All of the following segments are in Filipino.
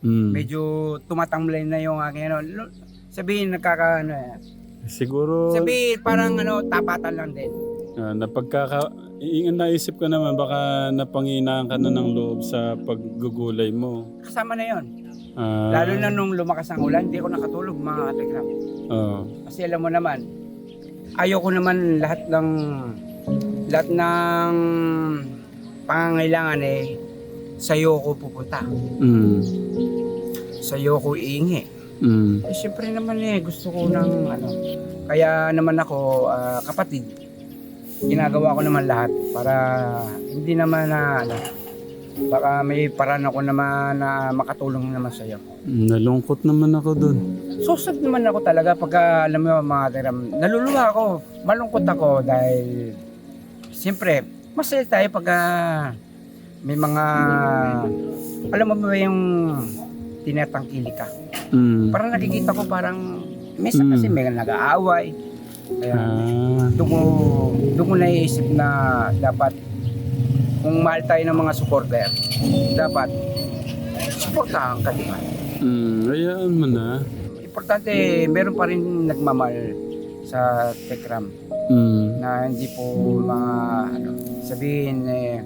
Mm. Medyo tumatamlay na yung aking ano. Sabihin nagkaka ano eh. Siguro Sabihin parang ano tapatan lang din. ah, napagkaka naisip ko naman baka napanginaan ka na ng loob sa paggugulay mo. Kasama na yon. Ah, Lalo na nung lumakas ang ulan, hindi ako nakatulog mga katikram. oo. Kasi alam mo naman, ayoko naman lahat ng lahat ng pangangailangan eh sa'yo ko pupunta. Mm. Sa'yo ko iingi. Mm. Eh, syempre naman eh, gusto ko ng ano. Kaya naman ako, ah, kapatid, ginagawa ko naman lahat para hindi naman na ano, baka may paraan ako naman na makatulong naman sa'yo. Nalungkot naman ako dun. Susod naman ako talaga pagka alam mo mga tiram, naluluha ako, malungkot ako dahil siyempre masaya tayo pagka may mga alam mo ba yung tinatangkili ka. Mm. Parang nakikita ko parang minsan Mm. kasi may nag-aaway. Kaya Ah. doon ko, doon ko naiisip na dapat kung mahal tayo ng mga supporter, dapat supportahan ka, di ba? Mm. Hayaan mo na. Importante, meron pa rin nagmamahal sa Tekram Mm. na hindi po mga ano, sabihin eh,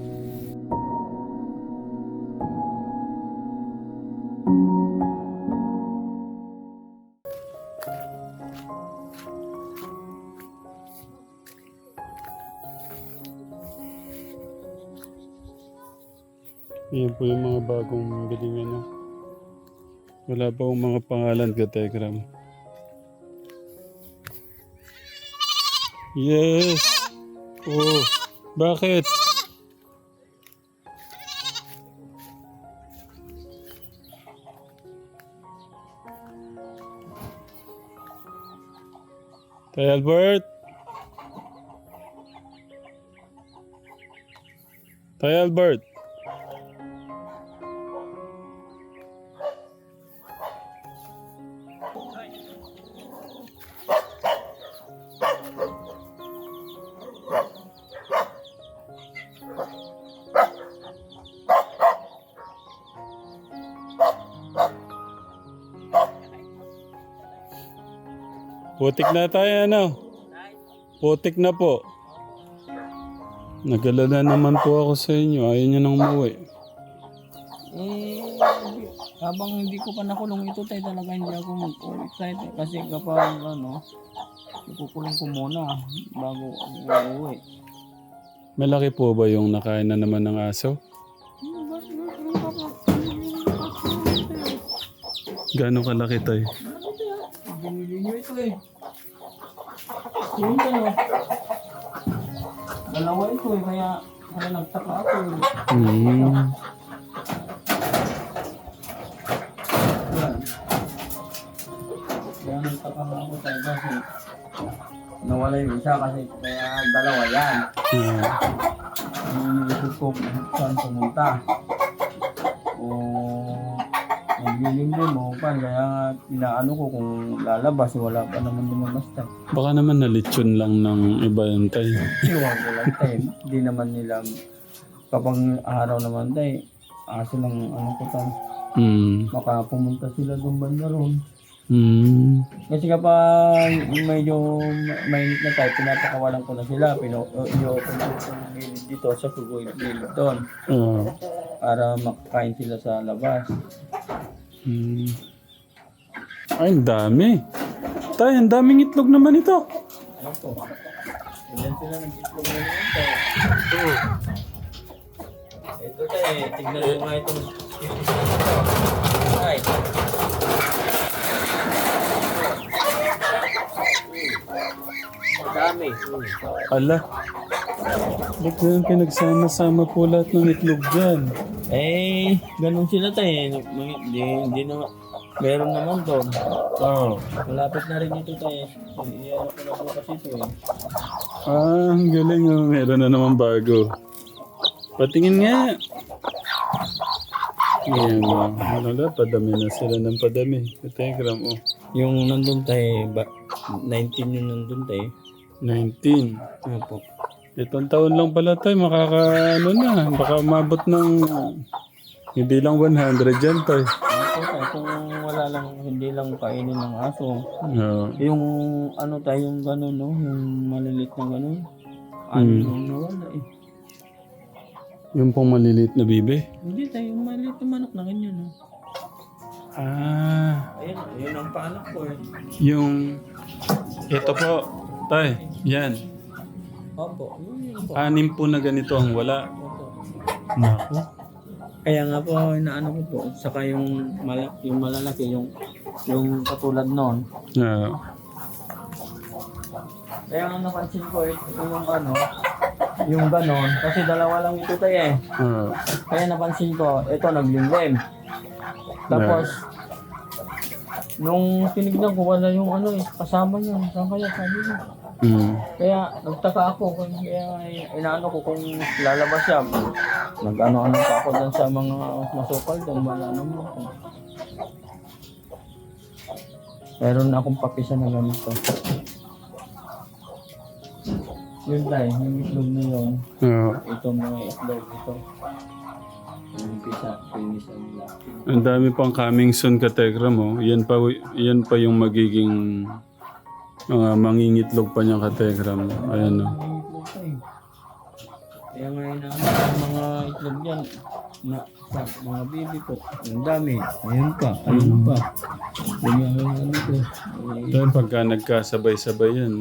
Yan po yung mga bagong biling ano. Wala pa akong mga pangalan ka, Tegram. Yes! Oh, bakit? Tay Albert? Tay Albert? Putik na tayo, ano? Putik na po. Nagalala naman po ako sa inyo. Ayaw nyo nang umuwi. Eh, habang hindi ko pa nakulong ito tayo talaga hindi ako mag-excited kasi kapag ano, ikukulong ko muna bago ako uuwi. Malaki po ba yung nakain na naman ng aso? Gano'ng kalaki tayo? Binili nyo ito eh. Yung ano, dalawa ito eh, kaya, kaya nagtaka ako eh. Hmm. Yan. Kaya nagtaka nga ako tayo kasi nawala yung isa kasi kaya dalawa yan. Yeah. Yung isip ko saan pumunta. O naglilim din mo pa kaya inaano ko kung lalabas wala pa naman lumabas tayo. Baka naman nalitsyon lang ng iba yun tayo. Iwan ko lang tayo. Hindi naman nila kapag araw naman tayo aso ng ano ko tayo. Hmm. Baka pumunta sila doon banda ron. Hmm. Kasi kapag medyo mainit na tayo, pinapakawalan ko na sila. Pino, i-open ko yung gilid dito sa kugoy gilid doon Oh. para makakain sila sa labas. Hmm. Ay, ang dami. Tay, ang daming itlog naman ito. Ano po? Ilan sila nag-itlog na yun tayo. Ito tayo, tignan mo nga itong Ay. Dami. Ala. Ba't ganun pinagsama-sama po lahat ng itlog dyan? Eh, ganun sila tayo. Hindi, hindi na, meron naman doon. Oh. Malapit na rin ito tayo. Iyan ko na bukas ito eh. Ah, ang galing oh. Meron na naman bago. Patingin nga. Ayan oh. Wala, padami na sila ng padami. Telegram oh. Yung nandun tayo, ba, 19 yung nandun tayo. 19. Ano po? Itong taon lang pala tayo, makaka ano na, baka umabot ng hindi lang 100 dyan tayo. kung wala lang, hindi lang kainin ng aso. Yeah. Yung ano tayo, yung gano'n, no? Yung malilit na gano'n. Ano Mm. yung nawala eh. Yung pong maliliit na bibe. Hindi tayo, yung malilit na manok na ganyan, no? Ah, Ayun, ayun ang paanak ko eh. yung... Ito po, tay. Yan. Opo, yun po. Anim po na ganito ang wala. Opo. Naku. Kaya nga po, inaano ko po, saka yung, mala, yung malalaki, yung, yung katulad noon. Yeah. Kaya ang napansin ko, ito yung ano, yung ganon, kasi dalawa lang ito tayo eh. Ah. Kaya napansin ko, ito naglimlim. Tapos, nung tinignan ko, wala yung ano eh, kasama niya. Saan kaya sabi niya? Mm. Kaya nagtaka ako, kung- kaya inaano ko kung lalabas siya. Nag-ano-ano pa ako dun sa mga masukal doon, wala naman ako. Meron akong papisa na ganito. Yun tayo, yung itlog na yun. Ah. Ito mga itlog, ito. Yung pisa, pinis ang. Ang dami pang coming soon ka Tegra mo. Yan pa, yan pa yung magiging mga mangingitlog pa niyang kategram. Ayan o. Tayo. Kaya nga ang mga itlog yan. Na, sa mga baby po. Ang dami. Ayun pa. Ayun pa. Yung yung ano ko. Eh, Dahil pagka nagkasabay-sabay yan.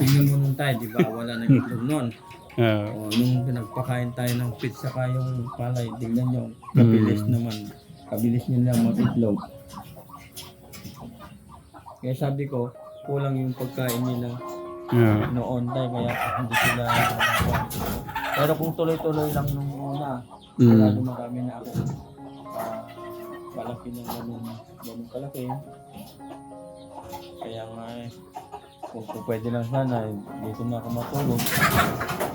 tingnan mo nun tayo, di ba? Wala na itlog nun. ah, O, nung pinagpakain tayo ng pizza saka yung palay, tingnan nyo. Kabilis naman. Kabilis nila mag-itlog. Kaya sabi ko, kulang yung pagkain nila yeah. noon tayo kaya hindi sila pero kung tuloy-tuloy lang nung una Mm. wala dumarami na ako ah, palaki ng ganun ganun kalaki kaya nga eh kung, kung pwede lang sana eh, dito na ako matulog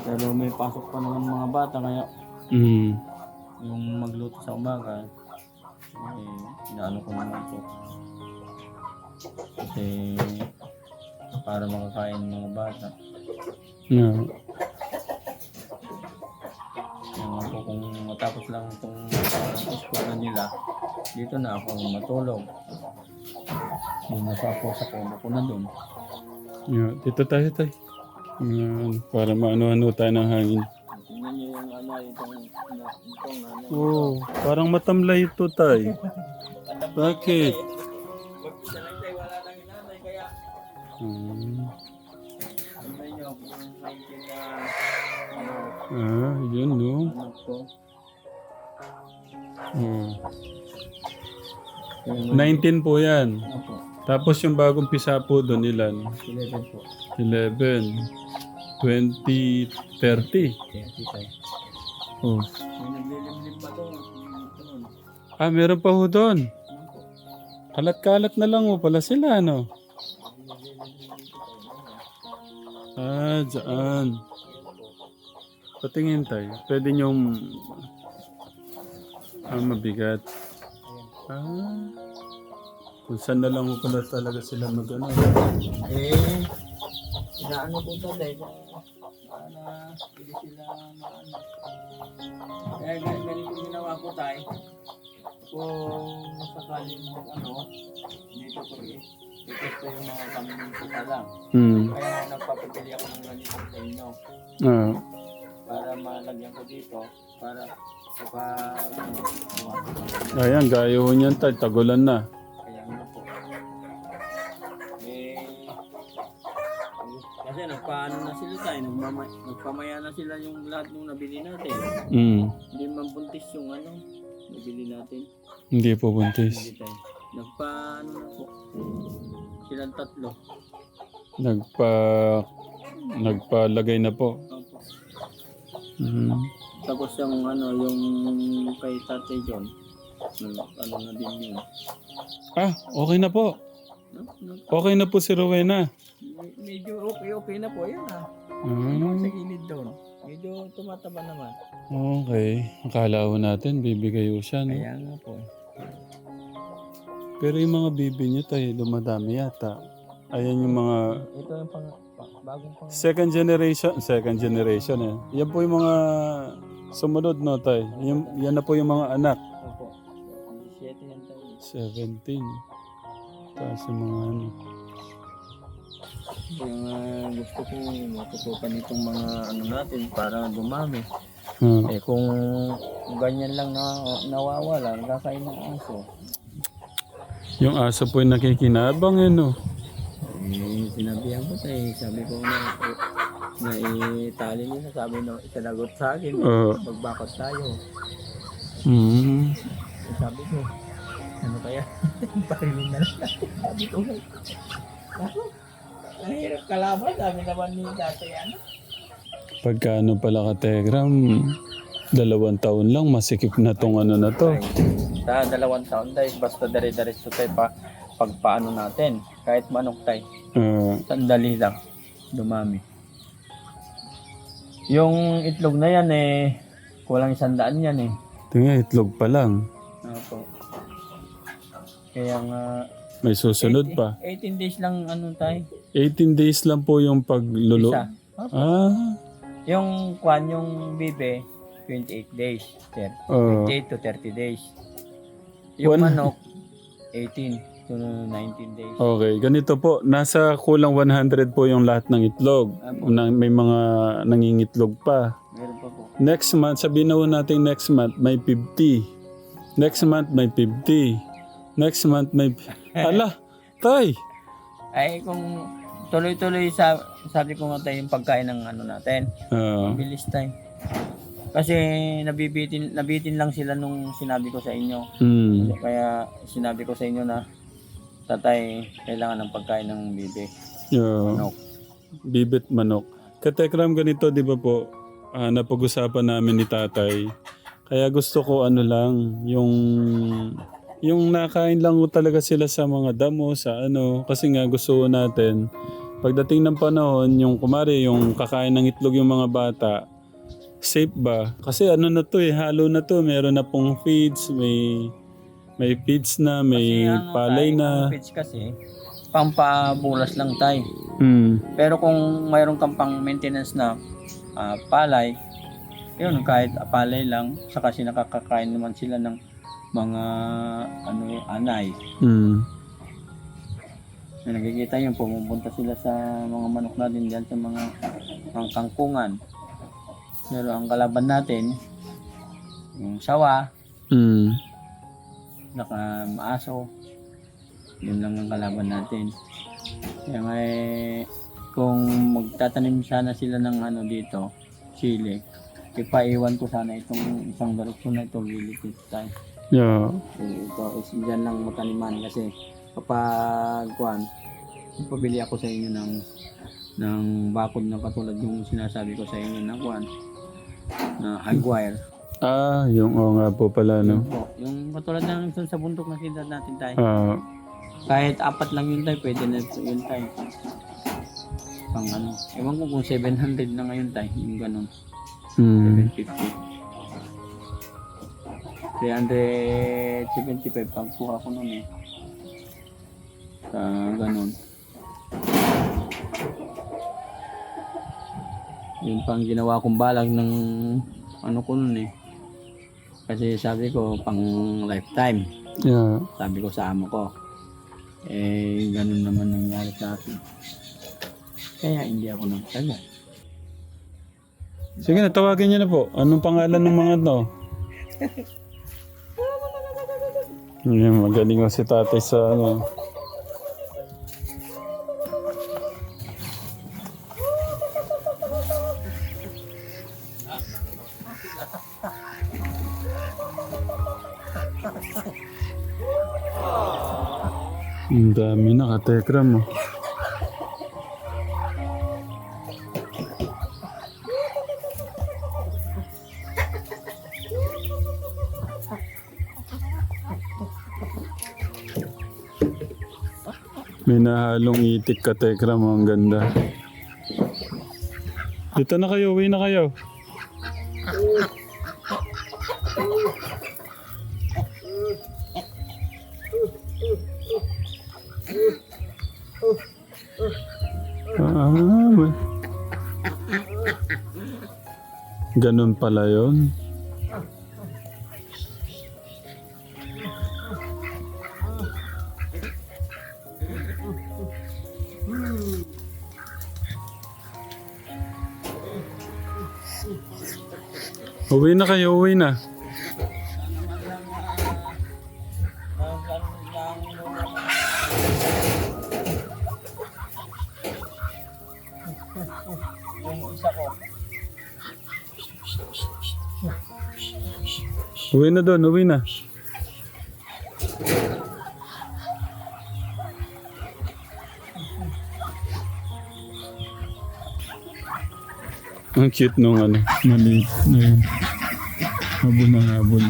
pero may pasok pa naman mga bata kaya Mm. yung magluto sa umaga eh inaano ko naman po kasi para makakain ng mga bata Yeah. Yung ako kung matapos lang itong na nila, dito na ako matulog. Yung matapos ako, ako na doon. Yeah. Dito tayo tayo. Yan, para maano-ano tayo ng hangin. Tingnan niyo yung ano, itong, itong ano. Oh, parang matamlay ito tayo. Bakit? Pag Hmm. Ah, yun no. Yung 19 po yan. po, Tapos yung bagong pisa po doon ilan? 11 po. 11, 20, 30. Kaya tayo. Oh. Ah, meron pa ho doon. Kalat-kalat na lang ho pala sila, ano? May naglilimlim dito tayo. Ah, dyan. Patingin tayo. Pwede niyong... Ah, mabigat. Ah. Kung saan na lang pala talaga sila mag ano. Eh, inaano ko dahil para hindi sila maano. Kaya gan- ganito ginawa ko tayo. Kung sakaling ano, dito ko eh. Ito yung mga kambing ko pa lang. Hmm. Kaya nagpapabili ako ng ganito sa inyo. Ah. Para malagyan ko dito. Para saka ano, Ayan, gaya ho niyan. Tagulan na. Kaya nga po. Eh, kasi nagpaano na sila tayo, nagmama, nagpamaya na sila yung lahat ng nabili natin. Hmm. Hindi man buntis yung ano, nabili natin. Hindi po buntis. Hindi tayo. Nagpaano na po. Silang tatlo. Nagpa... Nagpalagay na po. Opo. Hmm. Tapos yung ano, yung kay Tatay John, nag- ano na din yun. Ah, okay na po. No? No? Okay na po si Rowena. Me- Medyo okay, okay na po. Yun ah. Ah, Yung sa gilid doon. Medyo tumataba naman. okay. Akala ko natin, bibigay ko siya, no? Kaya nga po. eh. Pero yung mga bibi niyo tayo, dumadami yata. Ayan yung mga Ito yung pang, pa- bagong pang... second generation, second generation eh. Yan po yung mga sumunod no tay. Yan, yan na po yung mga anak. Opo. 17 yan tayo. 17. Taas yung mga ano. Yung ah, gusto ko matutukan itong mga ano natin para dumami. Ah, Eh kung ganyan lang na nawawala, nagkakain ng aso. Yung aso po yung nakikinabang eh no. Eh, sinabihan ko tayo, sabi ko na, na itali nila, sabi na italagot sa akin, Oo. magbakot tayo. Mm. Eh, sabi ko, ano kaya? Parilin na lang. Sabi ko, ako, ang hirap kalaban, sabi naman ni dati ano. Pagka ano pala ka Tegram, dalawang taon lang masikip na tong ano na to. Sa dalawang taon tayo, basta dari-diretso tayo pa, pagpaano natin, kahit manok tayo, Ah, sandali lang, dumami. Yung itlog na yan eh, kulang isang daan yan eh. ito nga, itlog pa lang. Opo. Kaya nga, May susunod pa. 18 days lang ano tayo. 18 days lang po yung paglulu. Isa. Ah, Yung kwan, yung bibe, 28 days. Ter- oh. 28 to 30 days. Yung One- manok, 18 to 19 days. Okay, ganito po. Nasa kulang 100 po yung lahat ng itlog. Apo. Na, may mga nangingitlog pa. Meron pa po. Next month, sabihin na natin next month, may 50. Next month, may 50. Next month, may... Ala, tay! Ay, kung tuloy-tuloy sa, sabi ko nga tayo yung pagkain ng ano natin. Ah, Bilis tayo. Kasi nabibitin, nabitin lang sila nung sinabi ko sa inyo. hmm, Kaya sinabi ko sa inyo na tatay, kailangan ng pagkain ng bibe. yeah. Manok. Bibit manok. Katekram ganito, di ba po, ah, napag-usapan namin ni tatay. Kaya gusto ko ano lang, yung yung nakain lang talaga sila sa mga damo, sa ano. Kasi nga gusto natin, pagdating ng panahon, yung kumari, yung kakain ng itlog yung mga bata, safe ba? Kasi ano na to eh, halo na to. Meron na pong feeds, may may feeds na, may Kasi ano palay tayo, na. feeds kasi, pampabulas lang tayo. Hmm. Pero kung mayroon kang pang maintenance na ah, palay, yun, kahit palay lang, saka kasi nakakakain naman sila ng mga ano anay. Hmm. May nakikita yun, pumupunta sila sa mga manok natin dyan sa mga, mga kangkungan. Pero ang kalaban natin, yung sawa, Hmm. naka maaso, yun lang ang kalaban natin. Kaya nga eh, kung magtatanim sana sila ng ano dito, chili, ipaiwan ko sana itong isang direksyon na ito, lilipit tayo. Yeah. Eh, ito is dyan lang mataniman kasi kapag kuan pabili ako sa inyo ng ng bakod na katulad yung sinasabi ko sa inyo na kuan na high wire Ah, yung oo nga po pala, no? po yung katulad ng isa sa bundok na kita natin tayo Ah, kahit apat lang yun tayo pwede na yun tayo pang ano ewan ko kung 700 na ngayon tayo yung ganun hmm. 750 375 pagkuha ko nun eh. Sa ganun. Yun pang ginawa kong balag ng ano ko nun eh. Kasi sabi ko pang lifetime. Yeah. Sabi ko sa amo ko. Eh, ganun naman nangyari sa akin. Kaya hindi ako nagtagal. Sige na, tawagin niyo na po. Anong pangalan ng mga to? Magaling si tatay sa ano. Ang dami na katekram mo. May nahalong itik katekram mo. Ang ganda. Dito na kayo, uwi na kayo. Ganun pala yun. Uwi na kayo, uwi na. Yung isa ko. Uwi na doon, uwi na. Ang cute nung ano, maliit na yun. Habol na habol.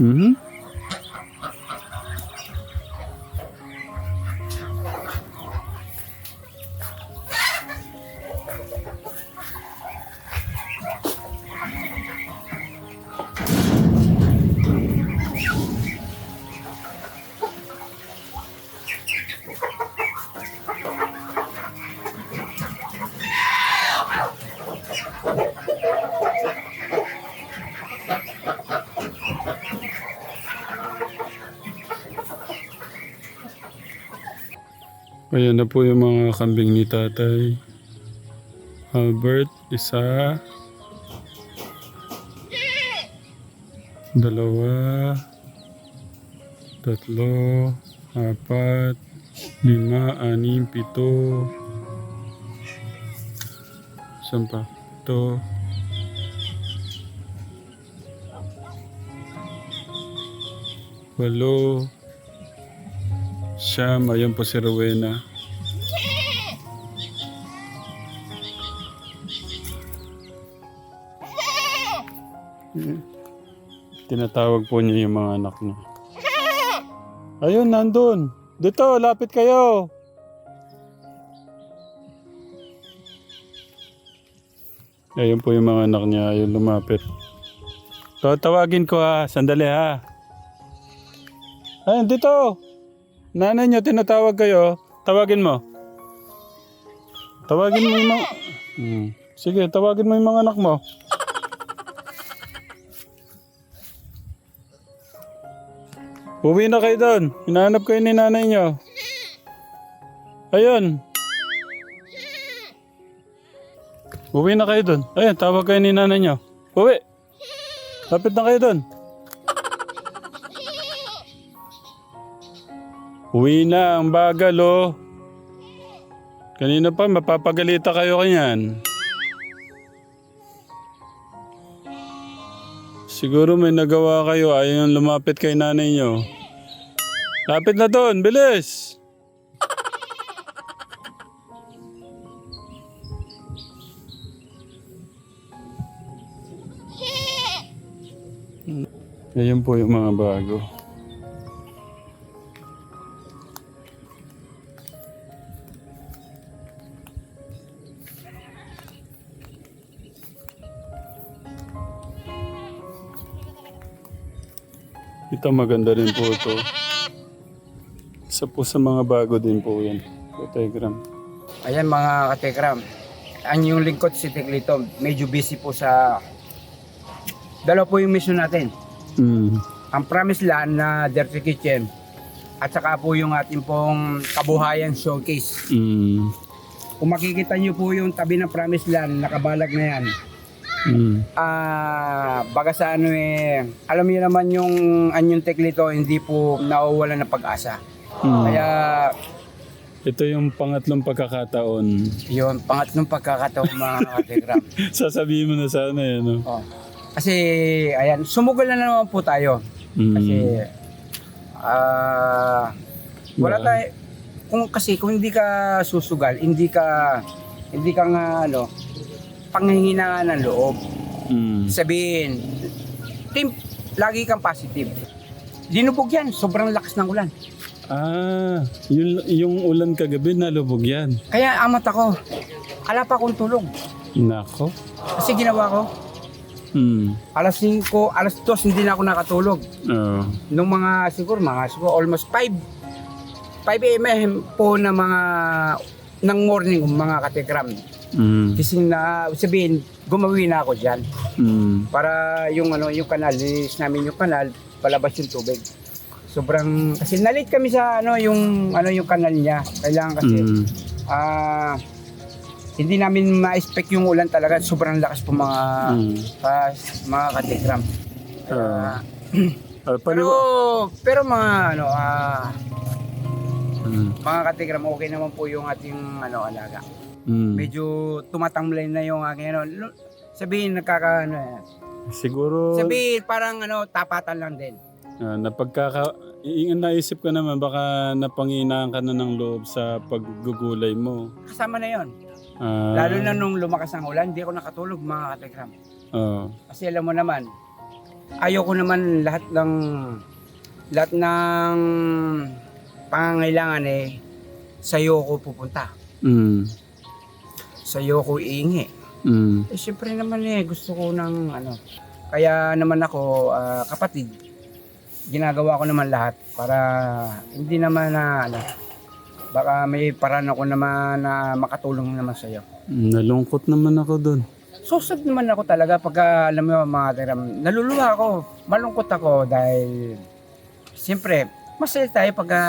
Mhm. Ayan na po yung mga kambing ni tatay. Albert, isa. Dalawa. Tatlo. Apat. Lima, anim, pito. Saan pa? Ito. Walo. Siyam, ayun po si Rowena. Tinatawag po niya yung mga anak niya. Ayun, nandun. Dito, lapit kayo. Ayun po yung mga anak niya. Ayun, lumapit. Tatawagin ko ha. Sandali ha. Ayun, dito. Nanay niyo, tinatawag kayo. Tawagin mo. Tawagin mo yung mga... Hmm. Sige, tawagin mo yung mga anak mo. Uwi na kayo doon. Hinahanap kayo ni nanay niyo. Ayun. Uwi na kayo doon. Ayun, tawag kayo ni nanay niyo. Uwi. Lapit na kayo doon. Uwi na, ang bagal oh. Kanina pa, mapapagalita kayo kanyan. Siguro may nagawa kayo, ayaw nang lumapit kay nanay nyo. Lapit na doon, bilis! Ayan po yung mga bago. Ito maganda rin po ito. Isa po sa mga bago din po yan. Telegram. Ayan mga katekram. Ang yung lingkod si Teklito, medyo busy po sa... Dalawa po yung mission natin. Mm. Ang Promised Land na Dirty Kitchen at saka po yung ating pong kabuhayan showcase. Mm. Kung makikita nyo po yung tabi ng Promised Land, nakabalag na yan. Mm. Ah, baga sa ano eh, alam niyo naman yung anyong teklito, hindi po nawawala ng pag-asa. Mm. Kaya Ito yung pangatlong pagkakataon. yun, pangatlong pagkakataon mga katekram. Sasabihin mo na sana eh, no? Oh. Kasi, ayan, sumugal na naman po tayo. Mm. Kasi, ah, wala Ba- tayo, kung kasi kung hindi ka susugal, hindi ka, hindi ka nga, ano, panghihinaan ng loob. Mm. Sabihin, team, lagi kang positive. Linubog yan, sobrang lakas ng ulan. Ah, yung, yung ulan kagabi nalubog yan. Kaya amat ako, ala pa akong tulog. Nako. Kasi ginawa ko, Mm. alas 5, alas 2 hindi na ako nakatulog. Oh. Nung mga siguro, mga siguro almost 5, 5 a.m. po na mga ng morning mga katekram. Mm. Kising na sabihin, gumawi na ako diyan Mm. para yung ano yung kanal, linis namin yung kanal, palabas yung tubig. sobrang kasi nalit kami sa ano yung ano yung kanal niya. Kailangan kasi Mm. ah hindi namin ma-expect yung ulan talaga. Sobrang lakas po mga Mm. pa, mga katikram. Kaya, Ah. Ah, pero pero mga ano ah Mm. mga katikram okay naman po yung ating ano alaga. Mm. Medyo tumatamlay na yung aking ano. Sabihin nagkaka ano. Siguro sabihin parang ano tapatan lang din. ah, napagkaka i- naisip ko naman baka napanginaan ka na ng loob sa paggugulay mo. Kasama na yon. Ah, Lalo na nung lumakas ang ulan, hindi ako nakatulog mga katikram. oh. Kasi alam mo naman, ayoko naman lahat ng lahat ng pangangailangan eh sa'yo ko pupunta. Mm. Sa'yo ko iingi. Mm. Eh syempre naman eh gusto ko ng ano. Kaya naman ako ah, kapatid. Ginagawa ko naman lahat para hindi naman na ano baka may paraan ako naman na makatulong naman sa'yo. Nalungkot naman ako doon. Susod naman ako talaga pagka alam mo mga tiram, naluluha ako, malungkot ako dahil siyempre masaya tayo pagka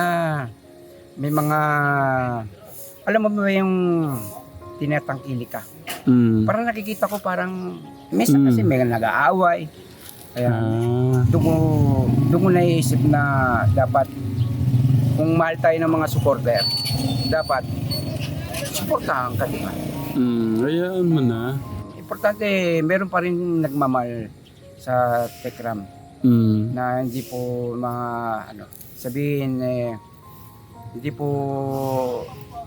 may mga alam mo ba yung tinatangkili ka. Mm. Parang nakikita ko parang minsan Mm. kasi may nag-aaway. Kaya Ah. doon ko, doon ko naiisip na dapat kung mahal tayo ng mga supporter, dapat supportahan ka diba? Mm. Hayaan mo na. Importante, meron pa rin nagmamahal sa Tekram Mm. na hindi po mga ano, sabihin eh, hindi po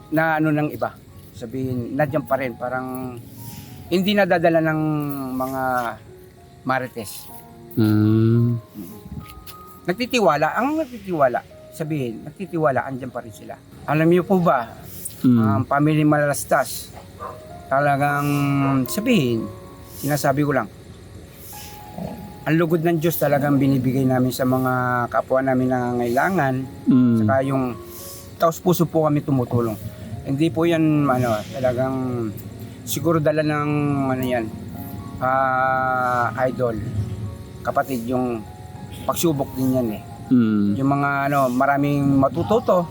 na ano ng iba. Sabihin, nandiyan pa rin, parang hindi nadadala ng mga marites. Mm. Nagtitiwala, ang nagtitiwala, sabihin, nagtitiwala, andyan pa rin sila. Alam niyo po ba, Mm. ang family malalastas, talagang sabihin, sinasabi ko lang, ang lugod ng Diyos talagang binibigay namin sa mga kapwa namin nangangailangan, Mm. saka yung taos puso po kami tumutulong. Hindi po yan, ano, talagang siguro dala ng, ano yan, ah, idol, kapatid, yung pagsubok din yan eh Mm. yung mga ano, maraming matututo.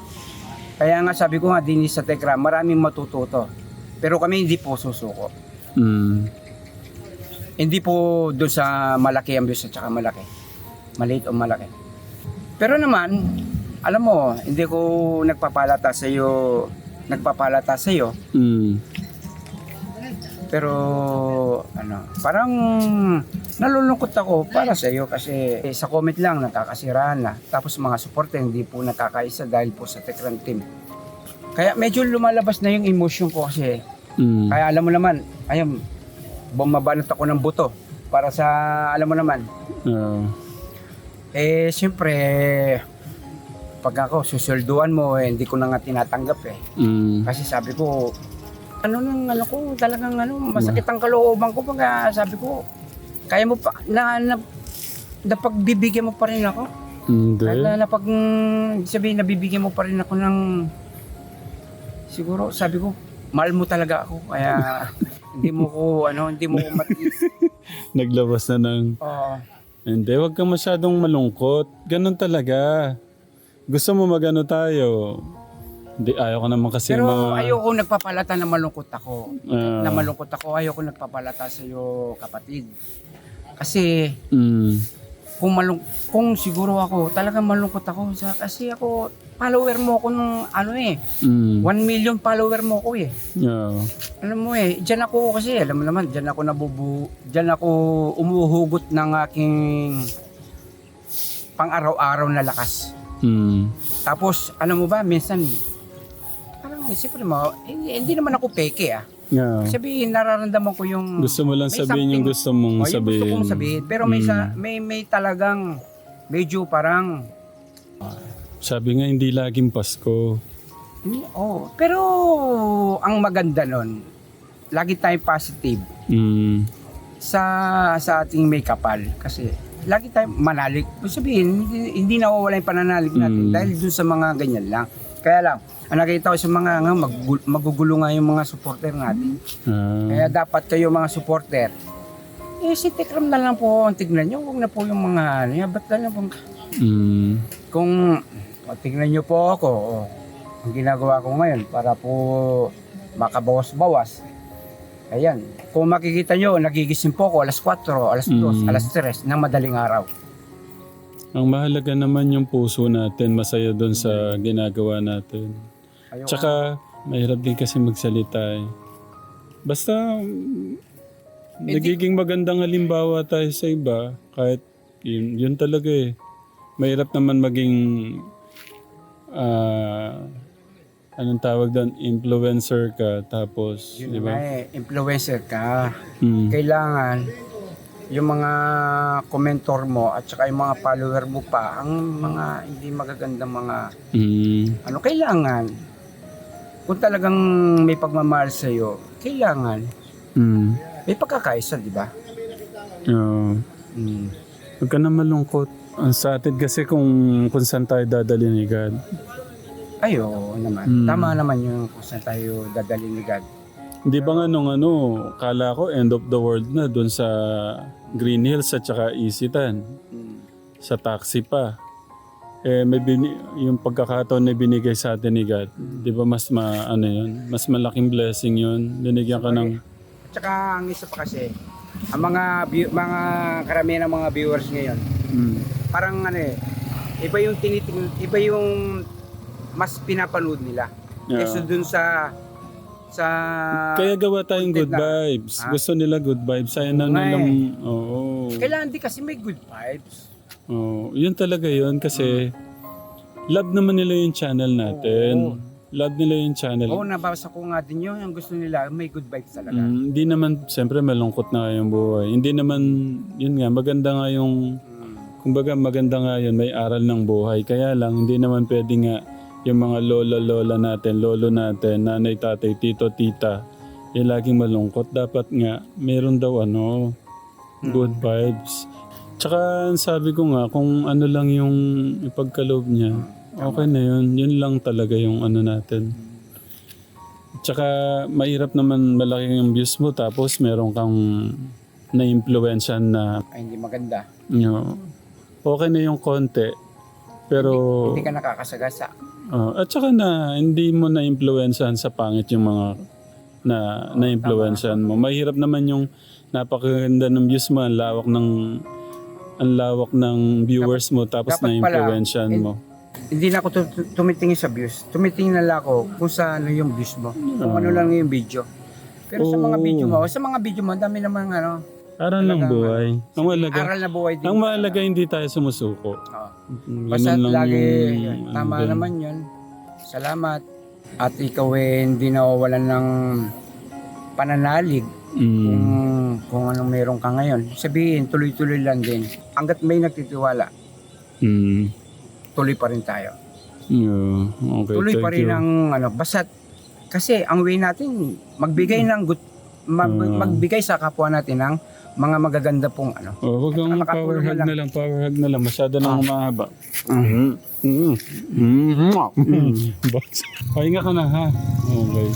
Kaya nga sabi ko nga din sa Tekra, maraming matututo. Pero kami hindi po susuko. Mm. Hindi po doon sa malaki ang views at saka malaki. Maliit o malaki. Pero naman, alam mo, hindi ko nagpapalata sa iyo, nagpapalata sa iyo. Mm. Pero ano, parang nalulungkot ako para sa iyo kasi eh, sa comment lang nakakasirahan na. Tapos mga supporter hindi po nakakaisa dahil po sa Tekran team. Kaya medyo lumalabas na yung emotion ko kasi Mm. kaya alam mo naman, ayun, bumabanat ako ng buto para sa alam mo naman. Ah. Eh siyempre pag ako susulduan mo eh, hindi ko na nga tinatanggap eh. Mm. Kasi sabi ko, ano nang ano ko, talagang ano, masakit ang kalooban ko pag sabi ko, kaya mo pa, na, na, napagbibigyan mo pa rin ako. Hindi. Kahit na napag, sabihin, nabibigyan mo pa rin ako ng, siguro, sabi ko, mahal mo talaga ako, kaya hindi mo ko, ano, hindi mo ko matiis. Naglabas na ng... Oo. Hindi, wag kang masyadong malungkot. Ganun talaga. Gusto mo magano tayo? Hindi, ayaw ko naman kasi Pero mga... ayoko nagpapalata na malungkot ako. Ah, na malungkot ako, ayoko nagpapalata sa iyo, kapatid. Kasi, mm, kung malung kung siguro ako talagang malungkot ako sa kasi ako follower mo ako nung ano eh mm, 1 million follower mo ako eh yeah. alam mo eh diyan ako kasi alam mo naman diyan ako nabubu diyan ako umuhugot ng aking pang araw-araw na lakas Mm, tapos alam mo ba minsan parang siyempre mo hindi, hindi naman ako peke ah yeah. sabihin nararamdaman ko yung Gusto mo lang sabihin yung gusto mong Oh, yung sabihin. gusto kong sabihin. Pero may, Mm. sa, may, may talagang medyo parang, Sabi nga, hindi laging Pasko. hmm, oh, pero ang maganda nun, lagi tayong positive Mm, sa sa ating may kapal. Kasi lagi tayong manalig. Ibig Sabihin, hindi, hindi nawawala yung pananalig natin Mm. dahil dun sa mga ganyan lang. Kaya lang, ang nakita ko sa mga nga, maggul- magugulo nga yung mga supporter natin. ah, Kaya dapat kayo mga supporter, eh si Tekram na lang po ang tignan nyo. Huwag na po yung mga ano, yan, ba't na lang po Mm. Kung o, tingnan niyo po ako, o, ang ginagawa ko ngayon para po makabawas-bawas. Ayan, kung makikita niyo, nagigising po ako alas 4, alas 2, Mm. alas 3 ng madaling araw. Ang mahalaga naman yung puso natin, masaya doon sa ginagawa natin. Ayoko. Tsaka, mahirap din kasi magsalita eh. Basta, mm, nagiging magandang halimbawa tayo sa iba, kahit yun, yun talaga eh. Mahirap naman maging, ah, anong tawag doon, influencer ka, tapos, yun di nga ba? eh, influencer ka. Mm. Kailangan yung mga commentor mo at saka yung mga follower mo pa, ang mga hindi magagandang mga Mm. ano kailangan kung talagang may pagmamahal sa iyo, kailangan Mm. may pagkakaisa, di ba? Oo. Mm. Huwag ka na malungkot. Ang sa atin kasi kung, kung saan tayo dadali ni God. Ay, oo naman. Mm. Tama naman yung kung saan tayo dadalhin ni God. Hindi ba nga nung ano, kala ko end of the world na doon sa Green Hills at saka Isitan. Mm. Sa taxi pa. Eh, may bini- yung pagkakataon na binigay sa atin ni God. Di ba mas ma, ano yun? Mas malaking blessing yun. Binigyan ka ng... At saka ang isa pa kasi, ang mga view- mga karamihan ng mga viewers ngayon, Mm. parang ano eh, iba yung tiniting, iba yung mas pinapanood nila. Yeah. Kesa dun sa sa Kaya gawa tayong good na- vibes. Ah. Gusto nila good vibes. Ayaw na Oo nga nilang... Oo. kailangan din kasi may good vibes. Oo. Yun talaga yun kasi love naman nila yung channel natin. Oo. Love nila yung channel. Oo, nabasa ko nga din yun. Ang gusto nila, may good vibes talaga. Mm, hindi naman, siyempre malungkot na yung buhay. Hindi naman, yun nga, maganda nga yung, Mm. kumbaga maganda nga yun, may aral ng buhay. Kaya lang, hindi naman pwede nga yung mga lola-lola natin, lolo natin, nanay, tatay, tito, tita, yung laging malungkot. Dapat nga, meron daw ano, good vibes. Tsaka sabi ko nga, kung ano lang yung ipagkaloob niya, okay na yun. Yun lang talaga yung ano natin. Tsaka mahirap naman malaki yung views mo tapos meron kang na-influensyan na Ay, hindi maganda. you know, okay na yung konti. Pero Hindi ka nakakasagasa. Oh, at saka na hindi mo na-influensyan sa pangit yung mga na na-influensyan mo. Mahirap naman yung napakaganda ng views mo, ang lawak ng ang lawak ng viewers mo tapos eh, mo. Hindi na ako tu- tu- tumitingin sa views. Tumitingin na lang ako kung sa ano yung views mo. Kung ano lang yung video. Pero sa mga video mo, sa mga video mo, dami namang ano, Aral ng talaga, buhay. Ang mahalaga, aral na buhay din. ang mahalaga hindi tayo sumusuko. Oo. Mm, Basta lang lagi, yung, tama ano dun. naman yun. Salamat. At ikaw eh, hindi nawawalan ng pananalig Mm. kung, kung anong meron ka ngayon. Sabihin, tuloy-tuloy lang din. Hanggat may nagtitiwala, Mm. tuloy pa rin tayo. Yeah. Okay, tuloy thank pa rin you. ang ano, basta kasi ang way natin, magbigay ng good, mag- Mm. magbigay sa kapwa natin ng mga magaganda pong ano. Oh, huwag kang Nakatulong power na hug lang. na lang, power hug na lang. Masyado na Ah. humahaba. Mm-hmm. Mm. Mm. Mm. Pahinga ka na ha. Okay.